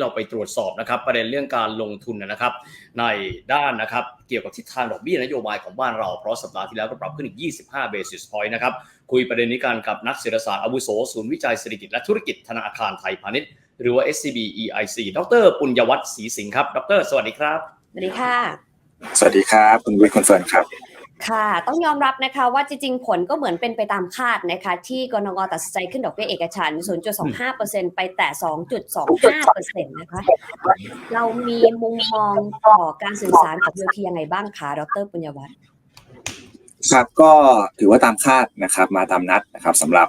เราไปตรวจสอบนะครับประเด็นเรื่องการลงทุนนะครับ ในด้านนะครับเกี่ยวกับทิศทางดอกเบี้ยนโยบายของบ้านเรา เพราะสัปดาห์ที่แล้วก็ปรับขึ้นอีก 25 basis point นะครับคุยประเด็นนี้กันกับนักเศรษฐศาสตร์อาวุโสศูนย์วิจัยเศรษฐกิจและธุรกิจธนาคารไทยพาณิชย์หรือว่า SCB EIC ดรปุญญวัฒน์ศรีสิงห์ครับดร สวัสดีครับสวัสดีค่ะ สวัสดีครับ คุณวิทย์คุณเฟิร์นครับ ค่ะ ต้องยอมรับนะคะว่าจริงๆ ผลก็เหมือนเป็นไปตามคาดนะคะ ที่กรงตัดสินใจขึ้นดอกเบี้ยเอกฉัน 0.25%ไปแต่ 2.25%นะคะ เรามีมุมมองต่อการสื่อสารกับโยทียังไงบ้างคะ ดรปุญญวัฒน์ครับก็ถือว่าตามคาดนะครับมาตามนัดนะครับสำหรับ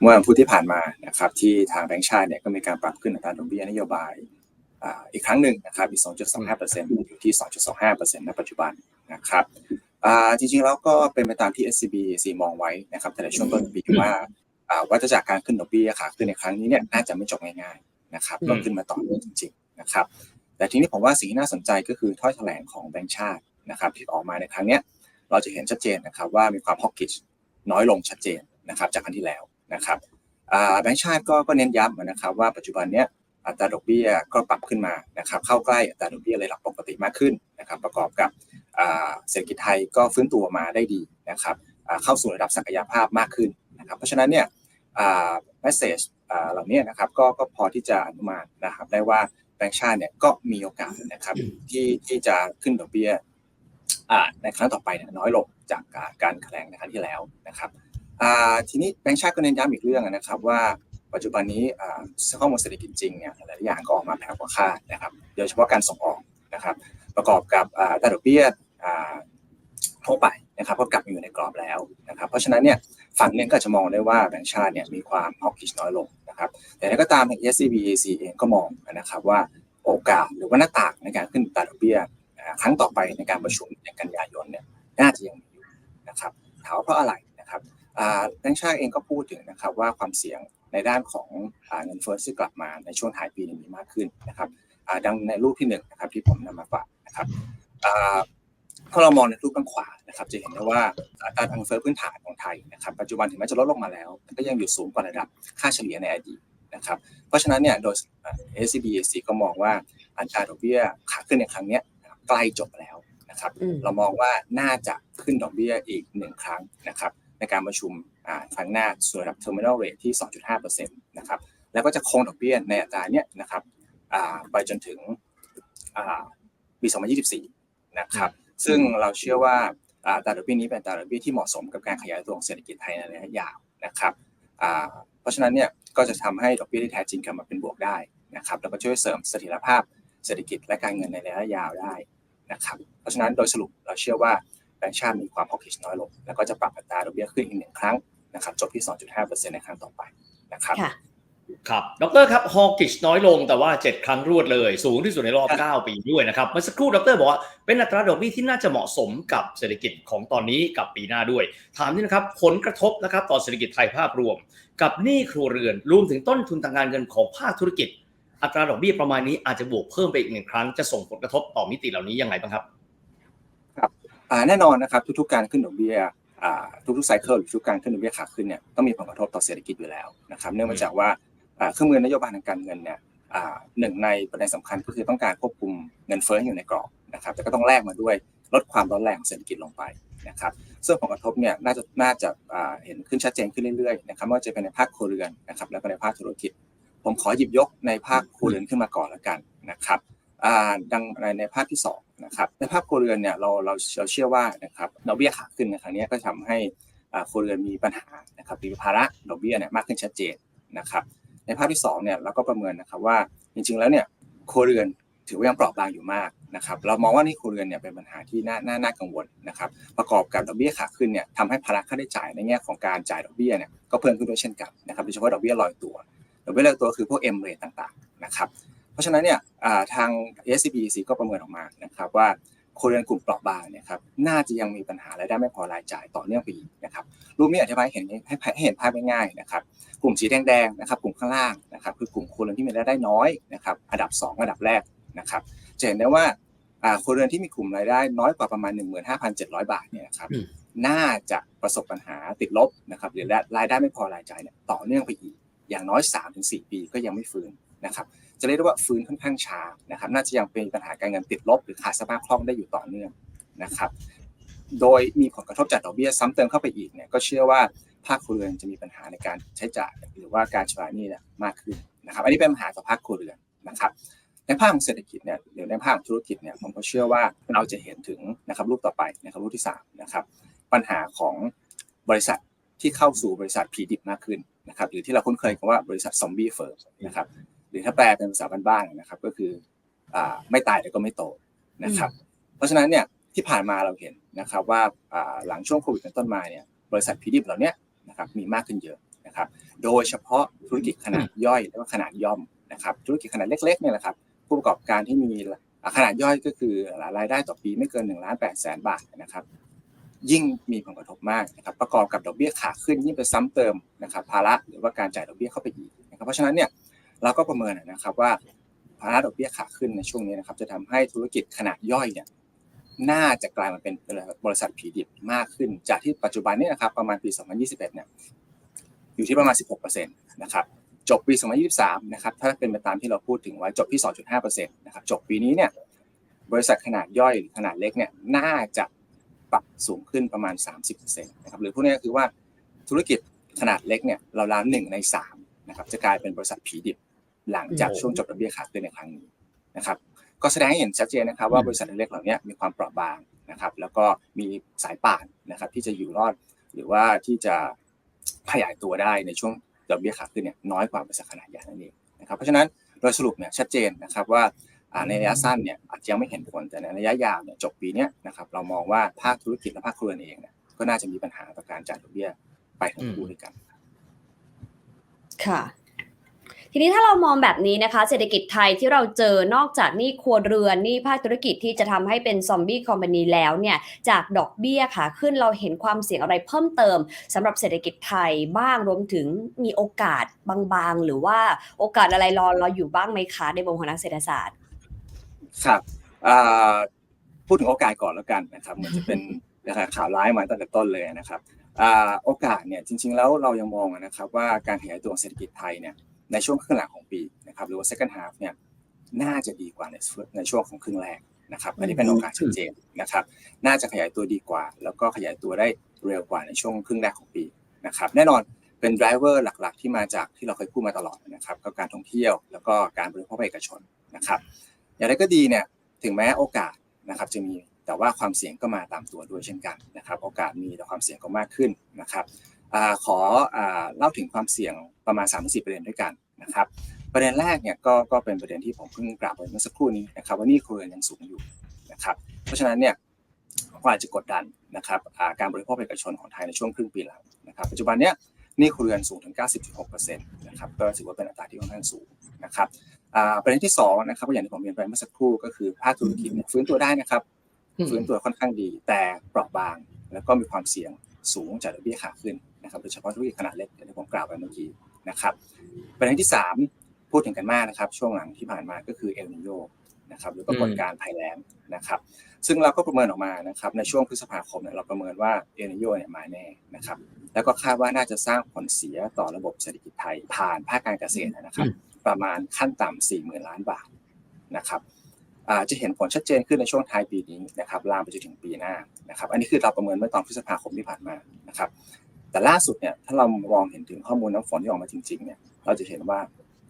เมื่อวันพุธที่ผ่านมานะครับที่ทางแบงก์ชาติเนี่ยก็มีการปรับขึ้นอัตราดอกเบี้ยนโยบายอีกครั้งหนึ่งนะครับอีก 2.25%อยู่ที่ 2.25%ณปัจจุบันนะครับ จริงๆแล้วก็เป็นไปตามที่ SCB สีมองไว้นะครับแต่ในช่วงต้นปีว่าอ่าวัฏจักรการขึ้นดอกเบี้ยขาขึ้นในครั้งนี้เนี่ยน่าจะไม่จบง่ายๆนะครับอืมก็ขึ้นมาต่อเนื่องจริงๆนะครับแต่ทีนี้ผมว่าสิ่งที่น่าสนใจก็คือถ้อยแถลงของแบงก์ชาตินะครับที่ออกมาในครั้งเนี้ยเราจะเห็นชัดเจนนะครับว่ามีความฮอกกิชน้อยลงชัดเจนนะครับจากครั้งที่แล้วนะครับอ่าแบงก์ชาติก็ก็เน้นย้ำนะครับว่าปัจจุบันเนี้ย อัตราดอกเบี้ยก็ปรับขึ้นมานะครับเข้าใกล้อัตราดอกเบี้ยระดับปกติมากขึ้นนะครับประกอบกับเศรษฐกิจไทยก็ฟื้นตัวมาได้ดีนะครับเข้าสู่ระดับศักยภาพมากขึ้นนะครับเพราะฉะนั้นเนี่ยเมสเซจเหล่านี้นะครับก็ก็พอที่จะอนุมานนะครับได้ว่าแบงก์ชาติเนี่ยก็มีโอกาสนะครับที่ที่จะขึ้นดอกเบี้ยในครั้งต่อไปน,น้อยลงจากการแถลงในครั้งที่แล้วนะครับทีนี้แบงก์ชาติก็เน้นย้ำอีกเรื่องนะครับว่า ปัจจุบันนี้ข้อมูลเศรษฐกิจจริงเนี่ยหลายอย่างก็ออกมาแผ่วกว่าคาดนะครับโดยเฉพาะการส่งออกนะครับประกอบกับตาดอกเบี้ยทั่วไปนะครับก็กลับมาอยู่ในกรอบแล้วนะครับเพราะฉะนั้นเนี่ยฝั่งเนี้ก็จะมองได้ว่าแบงก์ชาติเนี่ยมีความฮอกกิชน้อยลงนะครับแต่อย่างไรก็ตามทาง SCB EC เองก็มองนะครับว่าโอกาสหรือว่าหน้าต่างในการขึ้นอัตาดอกเบี้ยครั้งต่อไปในการประชุมในกันยายนเนี่ยน่าจะยังมีอยู่นะครับถามว่าเพราะอะไรนะครับแบงก์ชาติเองก็พูดถึงนะครับว่าความเสี่ยง ในด้านของอ่าเงินเฟ้อที่กลับมาในช่วงท้ายปีนี้มีมากขึ้นนะครับอ่าดังในรูปที่หนึ่งนะครับที่ผมนำมาฝากนะครับอ่าถ้าเรามองในรูปข้างขวานะครับจะเห็นได้ว่าอัตราเงินเฟ้อพื้นฐานของไทยนะครับปัจจุบันถึงแม้จะลดลงมาแล้วแต่ก็ยังอยู่สูงกว่าระดับค่าเฉลี่ยในอดีตนะครับเพราะฉะนั้นเนี่ยโดย SCB EC ก็มองว่าอัตราดอกเบี้ยขาขึ้นในครั้งเนี้ยใกล้จบแล้วนะครับอืมเรามองว่าน่าจะขึ้นดอกเบี้ยอีกหนึ่งครั้งนะครับในการประชุมอ่า ครั้งหน้าส่วนระดับ terminal rate ที่ 2.5%นะครับแล้วก็จะคงดอกเบี้ยในอัตราเนี้ยนะครับอ่าไปจนถึงอ่าปี 2024 นะครับซึ่งเราเชื่อว่าอ่าอัตราดอกเบี้ยนี้เป็นอัตราดอกเบี้ยที่เหมาะสมกับการขยายตัวของเศรษฐกิจไทยในระยะยาวนะครับอ่าเพราะฉะนั้นเนี่ยก็จะทำให้ดอกเบี้ยที่แท้จริงกลับมาเป็นบวกได้นะครับแล้วก็ช่วยเสริมเสถียรภาพเศรษฐกิจและการเงินในระยะยาวได้นะครับเพราะฉะนั้นโดยสรุปเราเชื่อว่าแบงก์ชาติมีความฮอกกิชน้อยลง แล้วก็จะปรับอัตราดอกเบี้ยขึ้นอีกหนึ่งครั้ง นะครับจบที่ 2.5%ในครั้งต่อไปนะครับค่ะครับ ดรครับ ฮอลกิชน้อยลงแต่ว่า 7 ครั้งรวดเลย สูงที่สุดในรอบ 9 ปีด้วยนะครับ เมื่อสักครู่ ดรบอกว่า เป็นอัตราดอกเบี้ยที่น่าจะเหมาะสมกับเศรษฐกิจของตอนนี้กับปีหน้าด้วย ถามนี่นะครับ ผลกระทบนะครับต่อเศรษฐกิจไทยภาพรวม กับหนี้ครัวเรือน รวมถึงต้นทุนทางการเงินของภาคธุรกิจ อัตราดอกเบี้ยประมาณนี้อาจจะบวกเพิ่มไปอีกหนึ่งครั้ง จะส่งผลกระทบต่อมิติเหล่านี้ยังไงบ้างครับอ่าแน่นอนนะครับ ทุกๆการขึ้นดอกเบี้ยอ่า ทุกๆไซเคิลหรือทุกการขึ้นดอกเบี้ยขาขึ้นเนี่ยต้องมีผลกระทบต่อเศรษฐกิจอยู่แล้วนะครับเนื่องมาจากว่าอ่าเครื่องมือนโยบายทางการเงินเนี่ยอ่าหนึ่งในประเด็นสำคัญก็คือต้องการควบคุมเงินเฟ้อให้อยู่ในกรอบนะครับแต่ก็ต้องแลกมาด้วยลดความร้อนแรงของเศรษฐกิจลงไปนะครับซึ่งผลกระทบเนี่ยน่าจะน่าจะอ่าเห็นขึ้นชัดเจนขึ้นเรื่อยๆนะครับไม่ว่าจะเป็นในภาคครัวเรือนนะครับแล้วก็ในภาคธุรกิจ ผมขอหยิบยกในภาคครัวเรือนขึ้นมาก่อนแล้วกันนะครับอ่า ดังในภาพที่สองนะครับในภาพครัวเรือนเนี่ยเราเราเราเชื่อว่านะครับดอกเบี้ยขาขึ้นในครั้งนี้ก็ทำให้อ่าครัวเรือนมีปัญหานะครับมีภาระดอกเบี้ยเนี่ยมากขึ้นชัดเจนนะครับในภาพที่สองเนี่ยเราก็ประเมินนะครับว่าจริงๆแล้วเนี่ยครัวเรือนถือว่ายังเปราะบางอยู่มากนะครับเรามองว่านี่ครัวเรือนเนี่ยเป็นปัญหาที่น่าน่านากังวลนะครับประกอบกับดอกเบี้ยขาขึ้นเนี่ยทำให้ภาระค่าใช้จ่ายในแง่ของการจ่ายดอกเบี้ยเนี่ยก็เพิ่มขึ้นด้วยเช่นกันนะครับโดยเฉพาะดอกเบี้ยลอยตัวดอกเบี้ยลอยตัวคือพวก M rate ต่างๆนะครับ เพราะฉะนั้นเนี่ยอ่าทาง SCB EC ก็ประเมินออกมานะครับว่าครัวเรือนกลุ่มเปราะบางเนี่ยครับน่าจะยังมีปัญหารายได้ไม่พอรายจ่ายต่อเนื่องไปอีกนะครับรูปนี้อธิบายให้เห็นให้ให้เห็นภาพง่ายๆนะครับกลุ่มสีแดงๆนะครับกลุ่มข้างล่างนะครับคือกลุ่มครัวเรือนที่มีรายได้น้อยนะครับอันดับ 2 อันดับแรกนะครับจะเห็นได้ว่าอ่าครัวเรือนที่มีกลุ่มรายได้น้อยกว่าประมาณ 15,700 บาทเนี่ยนะครับอืมน่าจะประสบปัญหาติดลบนะครับหรือรายได้ไม่พอรายจ่ายเนี่ยต่อเนื่องไปอีก อย่างน้อย 3-4 ปีก็ยังไม่ฟื้นนะครับ จะเรียกได้ว่าฟื้นค่อนข้างช้านะครับ น่าจะยังเป็นปัญหาการเงินติดลบ หรือขาดสภาพคล่องได้อยู่ต่อเนื่องนะครับ โดยมีผลกระทบจากดอกเบี้ยซ้ำเติมเข้าไปอีกเนี่ยก็เชื่อว่าภาคครัวเรือนจะมีปัญหาในการใช้จ่ายหรือว่าการชำระหนี้เนี่ยมากขึ้นนะครับ อันนี้เป็นปัญหาต่อภาคครัวเรือนนะครับ ในภาคของเศรษฐกิจเนี่ยหรือในภาคของธุรกิจเนี่ยผมก็เชื่อว่าเราจะเห็นถึงนะครับรูปต่อไปนะครับรูปที่สามนะครับปัญหาของบริษัทที่เข้าสู่บริษัทผีดิบมากขึ้นนะครับหรือที่เราคุ้นเคยกันว่าบริษัทซอมบี้เฟิร์มนะครับ รือถ้าแปลเป็นภาษาบ้านๆนะครับ ก็คืออ่าไม่ตายแต่ก็ไม่โตนะครับ เพราะฉะนั้นเนี่ยที่ผ่านมาเราเห็นนะครับว่าอ่าหลังช่วงโควิดเป็นต้นมาเนี่ยบริษัทผีดิบเหล่าเนี้ยนะครับมีมากขึ้นเยอะนะครับ โดยเฉพาะธุรกิจขนาดย่อยและว่าขนาดย่อมนะครับ ธุรกิจขนาดเล็กๆเนี่ยแหละครับผู้ประกอบการที่มีอ่าขนาดย่อยก็คือรายได้ต่อปีไม่เกิน1ล้าน8แสนบาทนะครับ ยิ่งมีผลกระทบมากนะครับ ประกอบกับดอกเบี้ยขาขึ้นยิ่งไปซ้ำเติมนะครับภาระหรือว่าการจ่ายดอกเบี้ยเข้าไปอีกนะครับ เพราะฉะนั้นเนี่ย เราก็ประเมินนะครับว่าภาระดอกเบี้ยขาขึ้นในช่วงนี้นะครับจะทำให้ธุรกิจขนาดย่อยเนี่ยน่าจะกลายมาเป็นบริษัทผีดิบมากขึ้น จากที่ปัจจุบันนี่นะครับประมาณปี 2021 เนี่ยอยู่ที่ประมาณ 16%นะครับจบปี 2023 นะครับถ้าเป็นไปตามที่เราพูดถึงไว้จบที่ 2.5%นะครับจบปีนี้เนี่ยบริษัทขนาดย่อยหรือขนาดเล็กเนี่ยน่าจะปรับสูงขึ้นประมาณ 30%นะครับหรือพูดง่ายๆคือว่าธุรกิจขนาดเล็กเนี่ยเราล้านหนึ่งในสามนะครับจะกลายเป็นบริษัทผีดิบ หลังจากโอ้ช่วงจบดอกเบี้ยขาขึ้นในครั้งนี้นะครับก็แสดงให้เห็นชัดเจนนะครับว่าบริษัทเล็กๆเหล่านี้มีความเปราะบางนะครับ แล้วก็มีสายป่านนะครับที่จะอยู่รอด หรือว่าที่จะขยายตัวได้ในช่วงดอกเบี้ยขาขึ้นเนี่ยน้อยกว่าบริษัทขนาดใหญ่นั่นเองนะครับเพราะฉะนั้นโดยสรุปเนี่ยชัดเจนนะครับว่าอ่าในระยะสั้นเนี่ยอาจจะยังไม่เห็นผลแต่ในระยะยาวเนี่ยจบปีเนี้ยนะครับเรามองว่าภาคธุรกิจและภาคครัวเรือนเองเนี่ยก็น่าจะมีปัญหาต่อการจ่ายดอกเบี้ยไปทั้งคู่ด้วยกันค่ะ ทีนี้ถ้าเรามองแบบนี้นะคะ เศรษฐกิจไทยที่เราเจอนอกจากหนี่ครัวเรือนหนี่ภาคธุรกิจที่จะทำให้เป็นซอมบี้คอมพานีแล้วเนี่ยจากดอกเบี้ยค่ะขึ้นเราเห็นความเสี่ยงอะไรเพิ่มเติมสำหรับเศรษฐกิจไทยบ้างรวมถึงมีโอกาสบางๆ หรือว่าโอกาสอะไรรอเราอยู่บ้างไหมคะในมุมของนักเศรษฐศาสตร์ครับพูดถึงโอกาสก่อนแล้วกันนะครับมันจะเป็นนะครับข่าวร้ายมาตั้งแต่ต้นเลยนะครับโอกาสเนี่ยจริง ๆ แล้วเรายังมองนะครับว่าการขยายตัวเศรษฐกิจไทยเนี่ย ในช่วงครึ่งหลังของปีนะครับหรือว่า second half เนี่ยน่าจะดีกว่าในในช่วงของครึ่งแรกนะครับอันนี้เป็นโอกาสชัดเจนนะครับน่าจะขยายตัวดีกว่า แล้วก็ขยายตัวได้เร็วกว่าในช่วงครึ่งแรกของปีนะครับแน่นอนเป็น driver หลักๆ ที่มาจากที่เราเคยพูดมาตลอดนะครับก็การท่องเที่ยวแล้วก็การบริโภคภาคเอกชนนะครับอย่างไรก็ดีเนี่ยถึงแม้โอกาสนะครับจะมีแต่ว่าความเสี่ยงก็มาตามตัวด้วยเช่นกันนะครับโอกาสมีแต่ความเสี่ยงก็มากขึ้นนะครับอาขออาเล่าถึงความเสี่ยง ประมาณ3ามสี่ประเด็นด้วยกันนะครับประเด็นแรกเนี่ยก็ก็เป็นประเด็นที่ผมเพิ่งกล่าวไปเมื่อสักครู่นี้นะครับว่าหนี่ครัวเรือนยังสูงอยู่นะครับเพราะฉะนั้นเนี่ยก็อาจจะกดดันนะครับอ่าการบริโภคเอกชนของไทยในช่วงครึ่งปีหลังนะครับปัจจุบันเนี้ยหนี่ครัวเรือนสูงถึง 90.6%นะครับก็ถือว่าเป็นอัตราที่ค่อนข้างสูงนะครับอ่าประเด็นที่สองนะครับก็อย่างที่ผมเรียนไปเมื่อสักครู่ก็คือภาคธุรกิจเนี่ยฟื้นตัวได้นะครับอืมฟื้นตัวค่อนข้างดี แต่เปราะบาง แล้วก็มีความเสี่ยงสูงจากดอกเบี้ยขาขึ้นนะครับโดยเฉพาะธุรกิจขนาดเล็กอย่างที่ผมกล่าวไปเมื่อกี้ นะครับประเด็นที่สามพูดถึงกันมากนะครับ ช่วงหลังที่ผ่านมาก็คือเอลนิโยนะครับหรือปรากฏการณ์ภัยแล้งนะครับ ซึ่งเราก็ประเมินออกมานะครับ ในช่วงพฤษภาคมเนี่ยเราประเมินว่าเอลนิโยเนี่ยมาแน่นะครับ แล้วก็คาดว่าน่าจะสร้างผลเสียต่อระบบเศรษฐกิจไทยผ่านภาคการเกษตรนะครับ ประมาณขั้นต่ำ4 0,000ล้านบาทนะครับอ่าจะเห็นผลชัดเจนขึ้นในช่วงท้ายปีนี้นะครับลามไปจนถึงปีหน้านะครับ อันนี้คือเราประเมินเมื่อตอนพฤษภาคมที่ผ่านมานะครับ แต่ล่าสุดเนี่ยถ้าเรามองเห็นถึงข้อมูลน้ำฝนที่ออกมาจริงๆเนี่ยเราจะเห็นว่า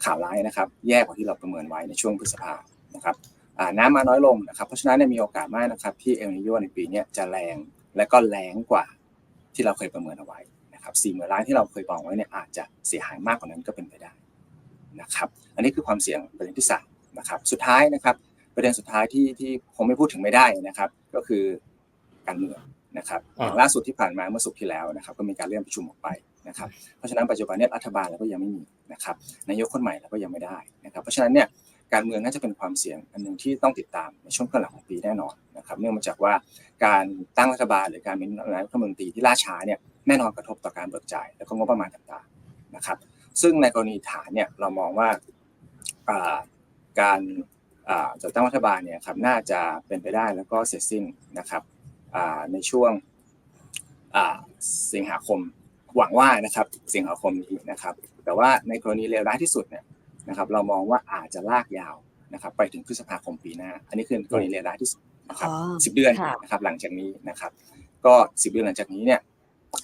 ข่าวร้ายนะครับ แย่กว่าที่เราประเมินไว้ในช่วงพฤษภานะครับน้ำมาน้อยลงนะครับเพราะฉะนั้นเนี่ยมีโอกาสมากนะครับที่เอลนิโยในปีนี้จะแรงและก็แรงกว่าที่เราเคยประเมินเอาไว้นะครับสี่หมื่นล้านที่เราเคยบอกไว้เนี่ยอาจจะเสียหายมากกว่านั้นก็เป็นไปได้นะครับอันนี้คือความเสี่ยงประเด็นที่สามนะครับสุดท้ายนะครับ ประเด็นสุดท้ายที่ที่คงไม่พูดถึงไม่ได้นะครับ ก็คือการเมือง นะครับอ่าอย่างล่าสุดที่ผ่านมาเมื่อสุกร์ที่แล้วนะครับก็มีการเลื่อนประชุมออกไปนะครับเพราะฉะนั้นปัจจุบันเนี้รัฐบาลเราก็ยังไม่มีนะครับนายกคนใหม่เราก็ยังไม่ได้นะครับเพราะฉะนั้นเนี่ยการเมืองน่าจะเป็นความเสี่ยงอันหนึ่งที่ต้องติดตามในช่วงครึ่งหลังของปีแน่นอนนะครับเนื่องมาจากว่าการตั้งรัฐบาลหรือการมีนายกรัฐมนตรีที่ล่าช้าเนี่ยแน่นอนกระทบต่อการเบิกจ่ายแล้วก็งบประมาณต่างๆนะครับซึ่งในกรณีฐานเนี่ยเรามองว่าอ่าการอ่าจัดตั้งรัฐบาลเนี่ยครับน่าจะเป็นไปได้แล้วก็เสร็จสิ้นนะครับอ่า ในช่วงอ่าสิงหาคมหวังว่านะครับสิงหาคมนี้นะครับ แต่ว่าในกรณีเลวร้ายที่สุดเนี่ยนะครับเรามองว่าอาจจะลากยาวนะครับไปถึงพฤษภาคมปีหน้า อันนี้คือกรณีเลวร้ายที่สุดนะครับอ๋อสิบเดือนค่ะนะครับหลังจากนี้นะครับ ก็สิบเดือนหลังจากนี้เนี่ย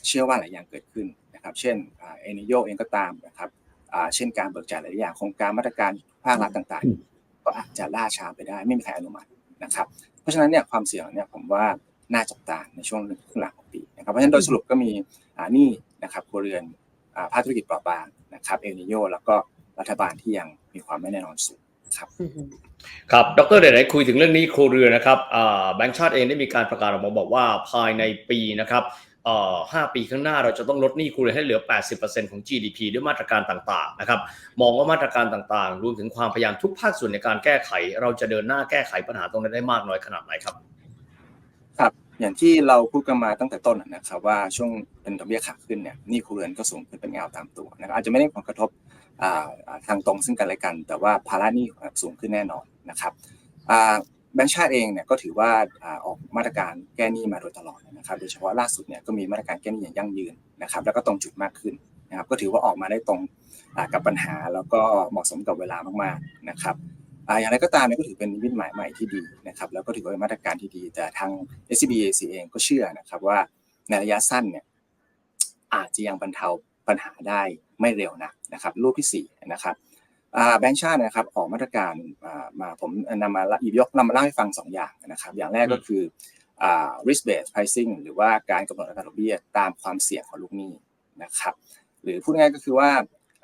เชื่อว่าหลายอย่างเกิดขึ้นนะครับ เช่นเอเนโยเองก็ตามนะครับอ่าเช่นการเบิกจ่ายหลายอย่างโครงการมาตรการภาครัฐต่างอืมๆก็อาจจะล่าช้าไปได้ไม่มีใครอนุมัตินะครับ เพราะฉะนั้นเนี่ยความเสี่ยงเนี่ยผมว่า น่าจับตาในช่วงครึ่งหลังของปีนะครับเพราะฉะนั้นโดยสรุปก็มีนี้นะครับครัวเรือนอ่าภาคธุรกิจเปราะบางนะครับเอลนิโยแล้วก็รัฐบาลที่ยังมีความไม่แน่นอนสูงครับอือฮึครับดรเดไหนคุยถึงเรื่องนี้ครัวเรือนนะครับแบงก์ชาติเองได้มีการประกาศออกมาบอกว่าภายในปีนะครับห้าปีข้างหน้าเราจะต้องลดหนี้ครัวเรือนให้เหลือ 80%ของ GDP ด้วยมาตรการต่างๆนะครับมองว่ามาตรการต่างๆ รวมถึงความพยายามทุกภาคส่วนในการแก้ไข เราจะเดินหน้าแก้ไขปัญหาตรงนั้นได้มากน้อยขนาดไหนครับ อย่างที่เราพูดกันมาตั้งแต่ต้นนะครับว่าช่วงเป็นดอกเบี้ยขาขึ้นเนี่ยนี้ครัวเรือนก็สูงขึ้นเป็นเงาตามตัวนะครับอาจจะไม่ได้ผลกระทบทางตรงซึ่งกันและกัน แต่ว่าภาระหนี้สูงขึ้นแน่นอนนะครับแบงก์ชาติเองเนี่ยก็ถือว่าออกมาตรการแก้หนี้มาโดยตลอดนะครับโดยเฉพาะล่าสุดเนี่ยก็มีมาตรการแก้หนี้อย่างยั่งยืนนะครับแล้วก็ตรงจุดมากขึ้นนะครับก็ถือว่าออกมาได้ตรงกับปัญหาแล้วก็เหมาะสมกับเวลามากๆนะครับ อ่าอย่างไรก็ตามเนี่ยก็ถือเป็นนิมิตหมายใหม่ที่ดีนะครับแล้วก็ถือว่าเป็นมาตรการที่ดี แต่ทาง SCB AC เองก็เชื่อนะครับว่าในระยะสั้นเนี่ยอาจจะยังบรรเทาปัญหาได้ไม่เร็วนักนะครับรูปที่สี่นะครับอ่าแบงก์ชาตินะครับออกมาตรการอ่ามาผมนำมาละหยิบยกนำมาเล่าให้ฟังสองอย่างนะครับ อย่างแรกก็คืออ่า risk based pricing หรือว่าการกำหนดอัตราดอกเบี้ยตามความเสี่ยงของลูกหนี้นะครับหรือพูดง่ายๆก็คือว่า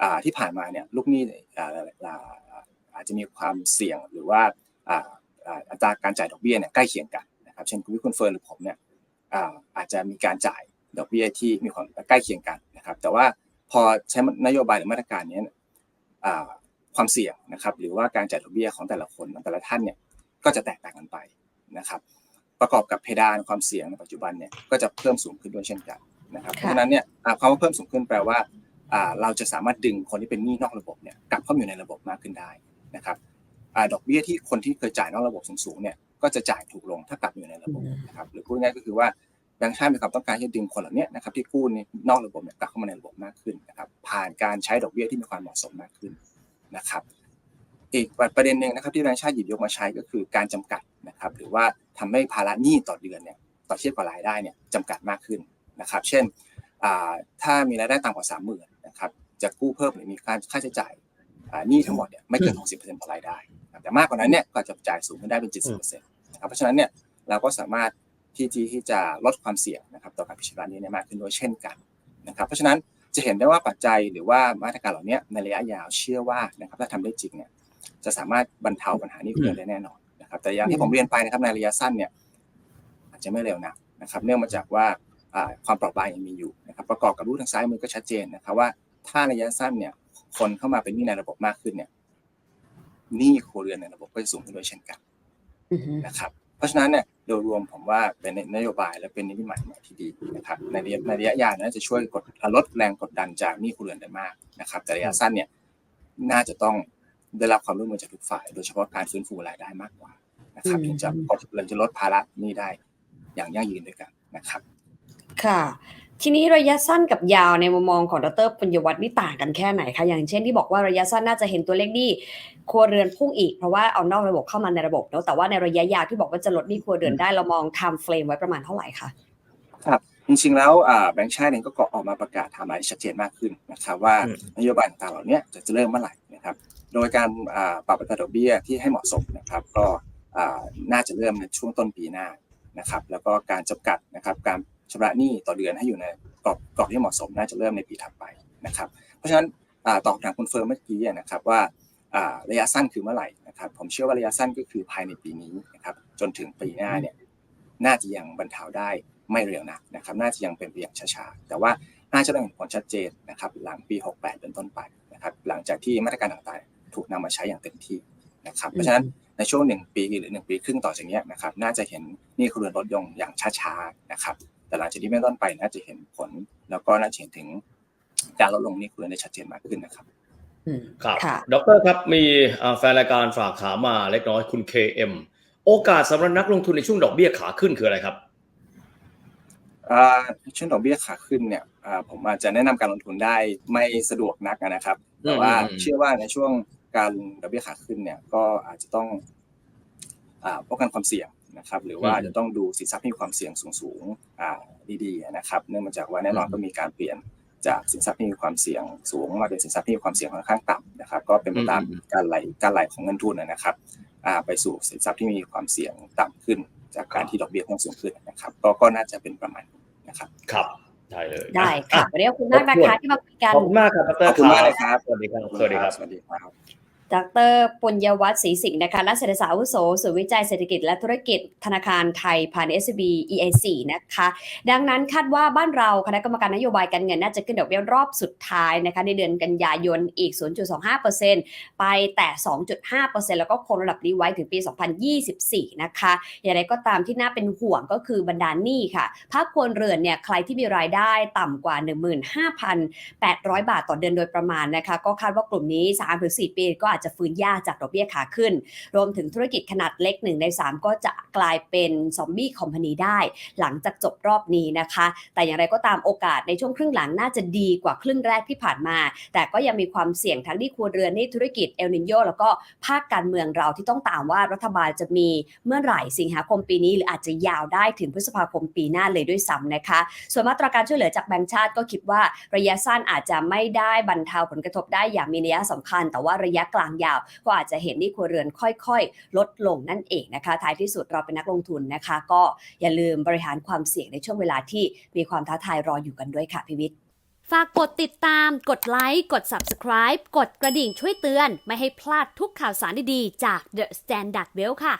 อ่าที่ผ่านมาเนี่ยลูกหนี้ อ่าอ่าอาจจะมีความเสี่ยงหรือว่าอ่าอ่าอัตราการจ่ายดอกเบี้ยเนี่ยใกล้เคียงกันนะครับเช่นคุณวิคุณเฟิร์นหรือผมเนี่ยอ่าอาจจะมีการจ่ายดอกเบี้ยที่มีความใกล้เคียงกันนะครับ แต่ว่าพอใช้นโยบายหรือมาตรการเนี้ยอ่าความเสี่ยงนะครับ หรือว่าการจ่ายดอกเบี้ยของแต่ละคนแต่ละท่านเนี่ยก็จะแตกต่างกันไปนะครับ ประกอบกับเพดานความเสี่ยงในปัจจุบันเนี่ยก็จะเพิ่มสูงขึ้นด้วยเช่นกันนะครับเพราะฉะนั้นเนี่ยอ่าความว่าเพิ่มสูงขึ้นแปลว่าอ่าเราจะสามารถดึงคนที่เป็นหนี้นอกระบบเนี่ยกลับเข้ามาอยู่ในระบบมากขึ้นได้ นะครับอ่าดอกเบี้ยที่คนที่เคยจ่ายนอกระบบสูงๆเนี่ยก็จะจ่ายถูกลงถ้ากลับอยู่ในระบบนะครับหรือพูดง่ายๆก็คือว่าแบงก์ชาติมีความต้องการที่จะดึงคนเหล่านี้นะครับที่กู้ในนอกระบบเนี่ยกลับเข้ามาในระบบมากขึ้นนะครับผ่านการใช้ดอกเบี้ยที่มีความเหมาะสมมากขึ้นนะครับอีกประเด็นหนึ่งนะครับที่แบงก์ชาติหยิบยกมาใช้ก็คือการจำกัดนะครับหรือว่าทำให้ภาระหนี้ต่อเดือนเนี่ยต่อเทียบกับรายได้เนี่ยจำกัดมากขึ้นนะครับ เช่นอ่าถ้ามีรายได้ต่ำกว่าสามหมื่นนะครับจะกู้เพิ่มหรือมีค่าค่าใช้จ่ายอ่า หนี้ทั้งหมดเนี่ยไม่เกิน 60%ของรายได้นะครับแต่มากกว่านั้นเนี่ยก็อาจจะจ่ายสูงขึ้นได้เป็น 70%นะครับเพราะฉะนั้นเนี่ยเราก็สามารถที่ที่ที่จะลดความเสี่ยงนะครับต่อการพิจารณานี้เนี่ยมากขึ้นด้วยเช่นกันนะครับเพราะฉะนั้นจะเห็นได้ว่าปัจจัยหรือว่ามาตรการเหล่านี้ในระยะยาวเชื่อว่านะครับถ้าทำได้จริงเนี่ยจะสามารถบรรเทาปัญหาหนี้ครัวเรือนได้แน่นอนนะครับแต่อย่างที่ผมเรียนไปนะครับในระยะสั้นเนี่ยอาจจะไม่เร็วนะนะครับเนื่องมาจากว่าอ่าความเปราะบางยังมีอยู่นะครับประกอบกับรูปทางซ้ายมือก็ชัดเจนนะครับว่าถ้าระยะสั้นเนี่ย คนเข้ามาเป็นหนี้ในระบบมากขึ้นเนี่ยหนี้ครัวเรือนในระบบก็จะสูงขึ้นด้วยเช่นกันอือฮึนะครับ เพราะฉะนั้นเนี่ยโดยรวมผมว่าเป็นนโยบายและเป็นนิมิตหมายใหม่ที่ดีนะครับในระยะในระยะยาวน่าจะช่วยกดลดแรงกดดันจากหนี้ครัวเรือนได้มากนะครับ แต่ระยะสั้นเนี่ยน่าจะต้องได้รับความร่วมมือจากทุกฝ่าย โดยเฉพาะการฟื้นฟูรายได้มากกว่านะครับถึงจะกดเราจะลดภาระหนี้ได้อย่างยั่งยืนด้วยกันนะครับ ค่ะ ทีนี้ระยะสั้นกับยาวในมุมมองของดรปัญญวัฒน์นี่ต่างกันแค่ไหนคะ อย่างเช่นที่บอกว่าระยะสั้นน่าจะเห็นตัวเลขหนี้ครัวเรือนพุ่งอีก เพราะว่าเอานอกระบบเข้ามาในระบบเนอะแต่ว่าในระยะยาวที่บอกว่าจะลดหนี้ครัวเรือนได้เรามอง time frame ไว้ประมาณเท่าไหร่คะครับจริงๆแล้วอ่าแบงก์ชาติเองก็ออกมาประกาศไทม์ไลน์ชัดเจนมากขึ้นนะครับว่าอืมนโยบายต่างๆเหล่านี้จะจะเริ่มเมื่อไหร่นะครับโดยการอ่าปรับอัตราดอกเบี้ยที่ให้เหมาะสมนะครับก็อ่าน่าจะเริ่มในช่วงต้นปีหน้านะครับแล้วก็การจำกัดนะครับการ ชำระหนี้ต่อเดือนให้อยู่ในกรอบกรอบที่เหมาะสมน่าจะเริ่มในปีถัดไปนะครับเพราะฉะนั้นอ่าตอบคำถามคุณเฟิร์มเมื่อกี้นะครับว่าระยะสั้นคือเมื่อไหร่นะครับผมเชื่อว่าระยะสั้นก็คือภายในปีนี้นะครับจนถึงปีหน้าเนี่ยน่าจะยังบรรเทาได้ไม่เร็วนักนะครับน่าจะยังเป็นไปอย่างช้าๆแต่ว่าน่าจะได้เห็นผลชัดเจนนะครับหลังปี 68 เป็นต้นไปนะครับหลังจากที่มาตรการต่างๆ ถูกนำมาใช้อย่างเต็มที่นะครับเพราะฉะนั้นในช่วงหนึ่งปีหรือหนึ่งปีครึ่งต่อจากนี้นะครับน่าจะเห็นนี่ครัวเรือนลดลงอย่างช้าๆนะครับ แต่หลังจากนี้เป็นต้นไปน่าจะเห็นผล แล้วก็น่าจะเห็นถึงการลดลงหนี่ครัวเรือนได้ชัดเจนมากขึ้นนะครับอืมครับค่ะดรครับมีอ่าแฟนรายการฝากถามมาเล็กน้อยคุณ KM โอกาสสำหรับนักลงทุนในช่วงดอกเบี้ยขาขึ้นคืออะไรครับอ่าช่วงดอกเบี้ยขาขึ้นเนี่ยอ่าผมอาจจะแนะนำการลงทุนได้ไม่สะดวกนักนะครับแต่ว่าอืมอืมเชื่อว่าในช่วงการดอกเบี้ยขาขึ้นเนี่ยก็อาจจะต้องอ่าป้องกันความเสี่ยง นะครับหรือว่าอืมจะต้องดูสินทรัพย์ที่มีความเสี่ยงสูงๆอ่าดีๆนะครับเนื่องมาจากว่าแน่นอนอืมก็มีการเปลี่ยนจากสินทรัพย์ที่มีความเสี่ยงสูงมาเป็นสินทรัพย์ที่มีความเสี่ยงค่อนข้างต่ำนะครับ ก็เป็นไปตามการไหลการไหลของเงินทุนนะครับอ่าไปสู่สินทรัพย์ที่มีความเสี่ยงต่ำขึ้น จากการที่ดอกเบี้ยเพิ่มสูงขึ้นนะครับ ก็ก็น่าจะเป็นประมาณนี้นะครับครับได้เลยได้ค่ะวันนี้ขอบคุณมากนะคะที่มาคุยกันขอบคุณมากครับดรขอบคุณมากเลยครับสวัสดีครับสวัสดีครับสวัสดีครับ ดรปุญญวัฒน์ศรีสิงห์นะคะนักเศรษฐศาสตร์อาวุโสศูนย์วิจัยเศรษฐกิจและธุรกิจธนาคารไทยผ่าน SCB EIC นะคะ ดังนั้นคาดว่าบ้านเราคณะกรรมการนโยบายการเงินน่าจะขึ้นดอกเบี้ยรอบสุดท้ายนะคะในเดือนกันยายนอีก 0.25%ไปแต่ 2.5%แล้วก็คงระดับนี้ไว้ถึงปี 2024 นะคะ อย่างไรก็ตามที่น่าเป็นห่วงก็คือบรรดาหนี้ค่ะ ภาคครัวเรือนเนี่ยใครที่มีรายได้ต่ำกว่า 15,800 บาทต่อเดือนโดยประมาณนะคะ ก็คาดว่ากลุ่มนี้ 3-4 ปีก็อาจจะฟื้นยากจากดอกเบี้ยขาขึ้น รวมถึงธุรกิจขนาดเล็ก1ใน 3 ก็จะกลายเป็นซอมบี้คอมพานีได้ หลังจากจบรอบนี้นะคะ แต่อย่างไรก็ตามโอกาสในช่วงครึ่งหลังน่าจะดีกว่าครึ่งแรกที่ผ่านมา แต่ก็ยังมีความเสี่ยงทั้งที่ครัวเรือนนี่ธุรกิจเอลนินโยแล้วก็ภาคการเมืองเราที่ต้องตามว่ารัฐบาลจะมีเมื่อไหร่สิงหาคมปีนี้ หรืออาจจะยาวได้ถึงพฤษภาคมปีหน้าเลยด้วยซ้ำนะคะ ส่วนมาตรการช่วยเหลือจากแบงก์ชาติก็คิดว่าระยะสั้นอาจจะไม่ได้บรรเทาผลกระทบได้อย่างมีนัยสำคัญ แต่ว่าระยะกลางยาว ก็อาจจะเห็นนี่ครัวเรือนค่อยๆ ลดลงนั่นเองนะคะ ท้ายที่สุดเราเป็นนักลงทุนนะคะ ก็อย่าลืมบริหารความเสี่ยงในช่วงเวลาที่มีความท้าทายรออยู่กันด้วยค่ะพิวิทย์ฝากกดติดตาม กดไลค์ กด Subscribe กดกระดิ่งช่วยเตือน ไม่ให้พลาดทุกข่าวสารดีๆ จาก The Standard Well ค่ะ